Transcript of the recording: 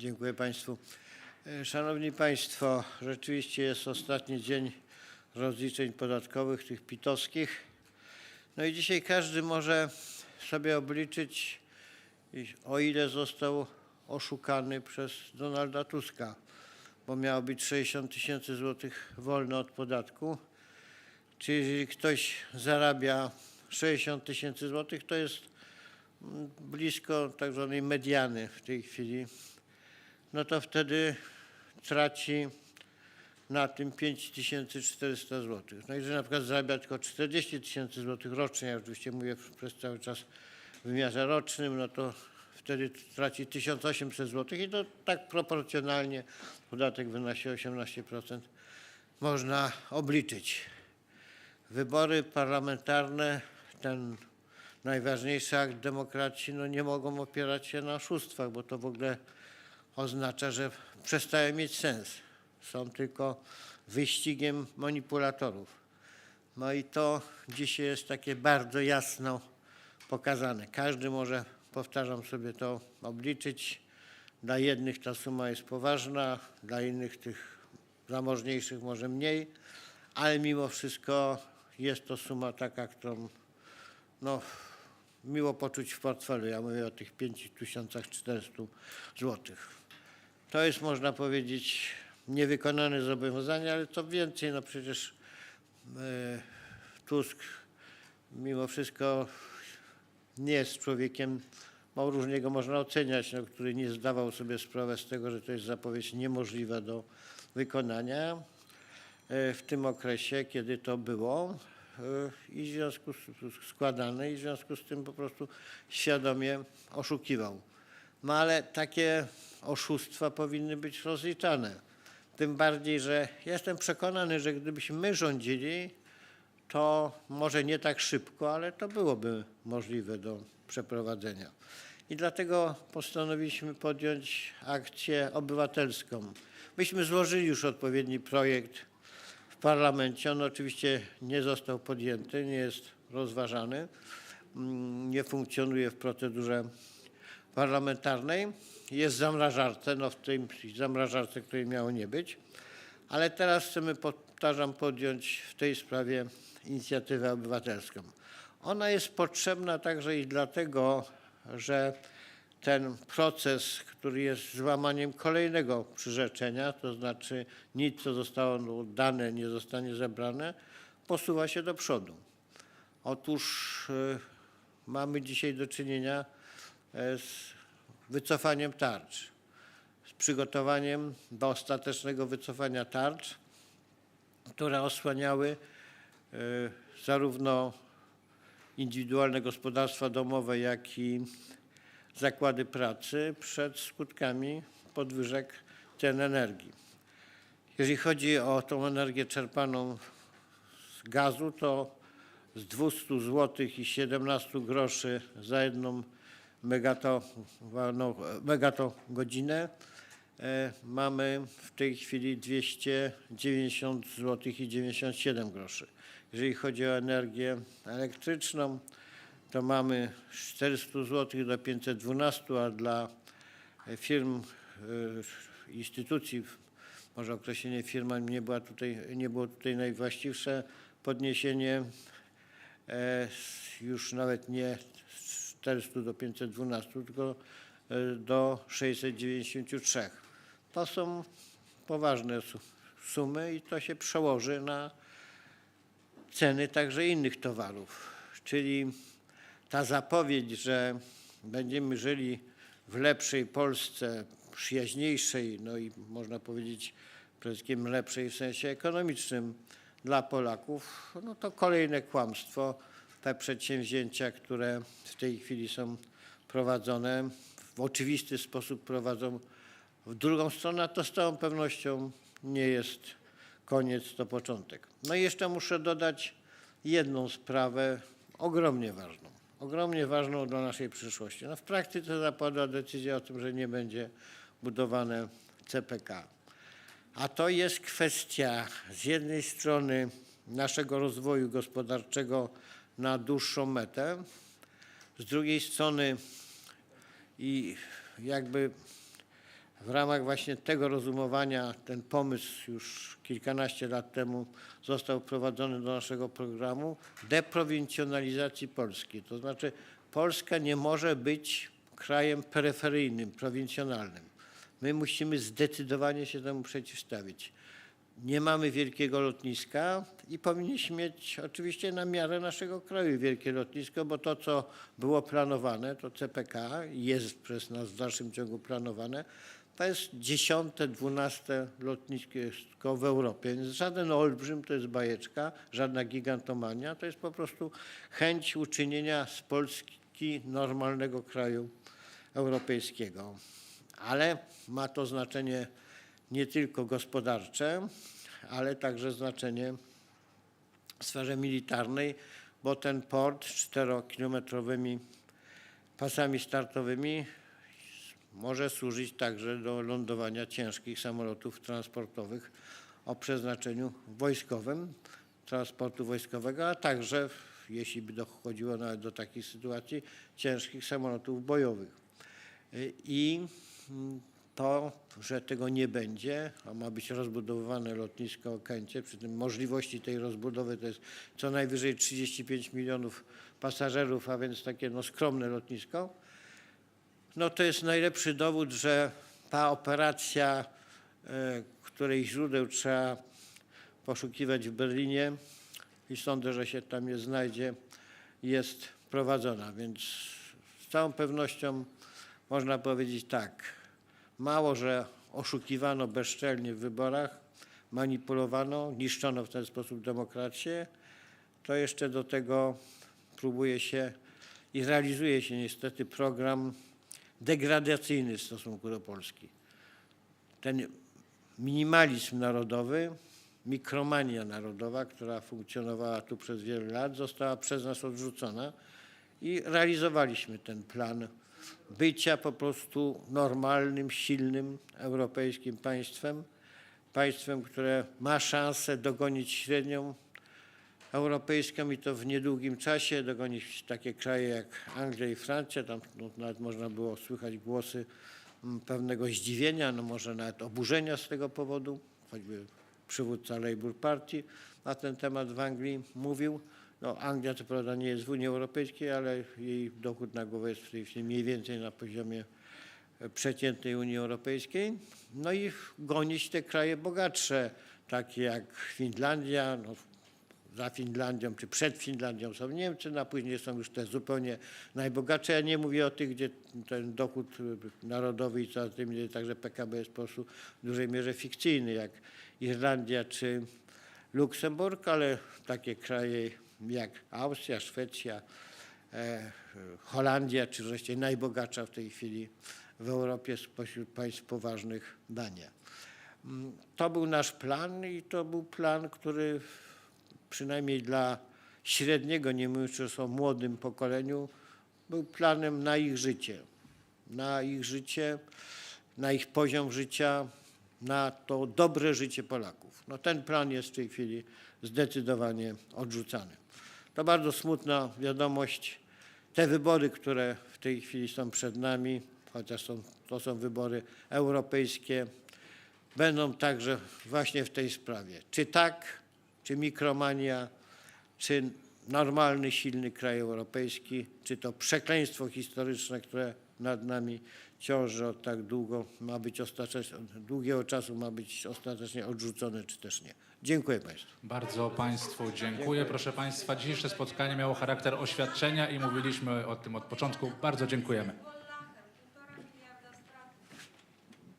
Dziękuję Państwu. E, Szanowni Państwo, rzeczywiście jest ostatni dzień rozliczeń podatkowych, tych pitowskich. No i dzisiaj każdy może sobie obliczyć, o ile został oszukany przez Donalda Tuska, bo miało być 60 tysięcy złotych wolne od podatku. Czy jeżeli ktoś zarabia 60 tysięcy złotych, to jest mm, blisko tak zwanej mediany w tej chwili, no to wtedy traci na tym 5400 zł. No jeżeli na przykład zarabia tylko 40 tysięcy złotych rocznie, ja oczywiście mówię przez cały czas w wymiarze rocznym, no to wtedy traci 1800 zł i to tak proporcjonalnie podatek wynosi 18%. Można obliczyć. Wybory parlamentarne, ten najważniejszy akt demokracji, no nie mogą opierać się na oszustwach, bo to w ogóle oznacza, że przestaje mieć sens. Są tylko wyścigiem manipulatorów. No i to dzisiaj jest takie bardzo jasno pokazane. Każdy może, powtarzam sobie to, obliczyć. Dla jednych ta suma jest poważna, dla innych tych zamożniejszych może mniej, ale mimo wszystko jest to suma taka, którą no, miło poczuć w portfelu. Ja mówię o tych 5400 złotych. To jest, można powiedzieć, niewykonane zobowiązanie, ale co więcej, no przecież e, Tusk mimo wszystko nie jest człowiekiem, no różnie go można oceniać, no, który nie zdawał sobie sprawy z tego, że to jest zapowiedź niemożliwa do wykonania e, w tym okresie, kiedy to było e, i w związku z składane i w związku z tym po prostu świadomie oszukiwał. No ale takie oszustwa powinny być rozliczane. Tym bardziej, że jestem przekonany, że gdybyśmy my rządzili, to może nie tak szybko, ale to byłoby możliwe do przeprowadzenia. I dlatego postanowiliśmy podjąć akcję obywatelską. Myśmy złożyli już odpowiedni projekt w parlamencie. On oczywiście nie został podjęty, nie jest rozważany, mm, nie funkcjonuje w procedurze parlamentarnej. Jest zamrażarce, no w tej zamrażarce, której miało nie być. Ale teraz chcemy, powtarzam, podjąć w tej sprawie inicjatywę obywatelską. Ona jest potrzebna także i dlatego, że ten proces, który jest złamaniem kolejnego przyrzeczenia, to znaczy nic, co zostało dane, nie zostanie zebrane, posuwa się do przodu. Otóż y, mamy dzisiaj do czynienia z wycofaniem tarcz, z przygotowaniem do ostatecznego wycofania tarcz, które osłaniały e, zarówno indywidualne gospodarstwa domowe, jak i zakłady pracy przed skutkami podwyżek cen energii. Jeżeli chodzi o tą energię czerpaną z gazu, to z 200 zł i 17 groszy za jedną megato, no, e, mamy w tej chwili 290 zł i 97 groszy. Jeżeli chodzi o energię elektryczną, to mamy z 400 zł do 512, a dla firm, e, instytucji, może określenie firma nie, była tutaj, nie było tutaj najwłaściwsze, podniesienie e, już nawet nie 400 do 512, tylko e, do 693. To są poważne su- sumy i to się przełoży na ceny także innych towarów. Czyli ta zapowiedź, że będziemy żyli w lepszej Polsce, przyjaźniejszej, no i można powiedzieć przede wszystkim lepszej w sensie ekonomicznym dla Polaków, no to kolejne kłamstwo. Te przedsięwzięcia, które w tej chwili są prowadzone, w oczywisty sposób prowadzą w drugą stronę, to z całą pewnością nie jest koniec, to początek. No i jeszcze muszę dodać jedną sprawę ogromnie ważną, ogromnie ważną dla naszej przyszłości. No w praktyce zapadła decyzja o tym, że nie będzie budowane CPK. A to jest kwestia z jednej strony naszego rozwoju gospodarczego na dłuższą metę, z drugiej strony i jakby w ramach właśnie tego rozumowania ten pomysł już kilkanaście lat temu został wprowadzony do naszego programu deprowincjonalizacji Polski. To znaczy Polska nie może być krajem peryferyjnym, prowincjonalnym. My musimy zdecydowanie się temu przeciwstawić. Nie mamy wielkiego lotniska i powinniśmy mieć oczywiście na miarę naszego kraju wielkie lotnisko, bo to, co było planowane, to CPK jest przez nas w dalszym ciągu planowane, to jest dziesiąte, dwunaste lotnisko w Europie. Więc żaden olbrzym to jest bajeczka, żadna gigantomania, to jest po prostu chęć uczynienia z Polski normalnego kraju europejskiego. Ale ma to znaczenie nie tylko gospodarcze, ale także znaczenie w sferze militarnej, bo ten port z czterokilometrowymi pasami startowymi może służyć także do lądowania ciężkich samolotów transportowych o przeznaczeniu wojskowym, transportu wojskowego, a także, jeśli by dochodziło nawet do takich sytuacji, ciężkich samolotów bojowych. I to, że tego nie będzie, a ma być rozbudowywane lotnisko Okęcie, przy tym możliwości tej rozbudowy to jest co najwyżej 35 milionów pasażerów, a więc takie no, skromne lotnisko, no to jest najlepszy dowód, że ta operacja, e, której źródeł trzeba poszukiwać w Berlinie i sądzę, że się tam je znajdzie, jest prowadzona. Więc z całą pewnością można powiedzieć tak. Mało, że oszukiwano bezczelnie w wyborach, manipulowano, niszczono w ten sposób demokrację, to jeszcze do tego próbuje się i realizuje się niestety program degradacyjny w stosunku do Polski. Ten minimalizm narodowy, mikromania narodowa, która funkcjonowała tu przez wiele lat, została przez nas odrzucona i realizowaliśmy ten plan bycia po prostu normalnym, silnym europejskim państwem, państwem, które ma szansę dogonić średnią europejską i to w niedługim czasie, dogonić takie kraje jak Anglia i Francja. Tam no, nawet można było słychać głosy mm, pewnego zdziwienia, no może nawet oburzenia z tego powodu, choćby przywódca Labour Party na ten temat w Anglii mówił. No, Anglia co prawda nie jest w Unii Europejskiej, ale jej dochód na głowę jest mniej więcej na poziomie e, przeciętnej Unii Europejskiej. No i gonić te kraje bogatsze, takie jak Finlandia, no, za Finlandią czy przed Finlandią są Niemcy, no a później są już te zupełnie najbogatsze. Ja nie mówię o tych, gdzie ten dochód y, narodowy i tym także PKB jest po prostu w dużej mierze fikcyjny, jak Irlandia czy Luksemburg, ale takie kraje jak Austria, Szwecja, e, Holandia, czy wreszcie najbogatsza w tej chwili w Europie spośród państw poważnych Dania. Mm, To był nasz plan i to był plan, który przynajmniej dla średniego, nie mówiąc już o młodym pokoleniu, był planem na ich życie. Na ich życie, na ich poziom życia, na to dobre życie Polaków. No ten plan jest w tej chwili zdecydowanie odrzucany. To bardzo smutna wiadomość. Te wybory, które w tej chwili są przed nami, chociaż są, to są wybory europejskie, będą także właśnie w tej sprawie. Czy tak, czy mikromania, czy normalny, silny kraj europejski, czy to przekleństwo historyczne, które nad nami ciąży od tak długo, ma być ostatecznie, długiego czasu ma być ostatecznie odrzucone, czy też nie. Dziękuję Państwu. Bardzo Państwu dziękuję. Proszę Państwa, dzisiejsze spotkanie miało charakter oświadczenia i mówiliśmy o tym od początku. Bardzo dziękujemy.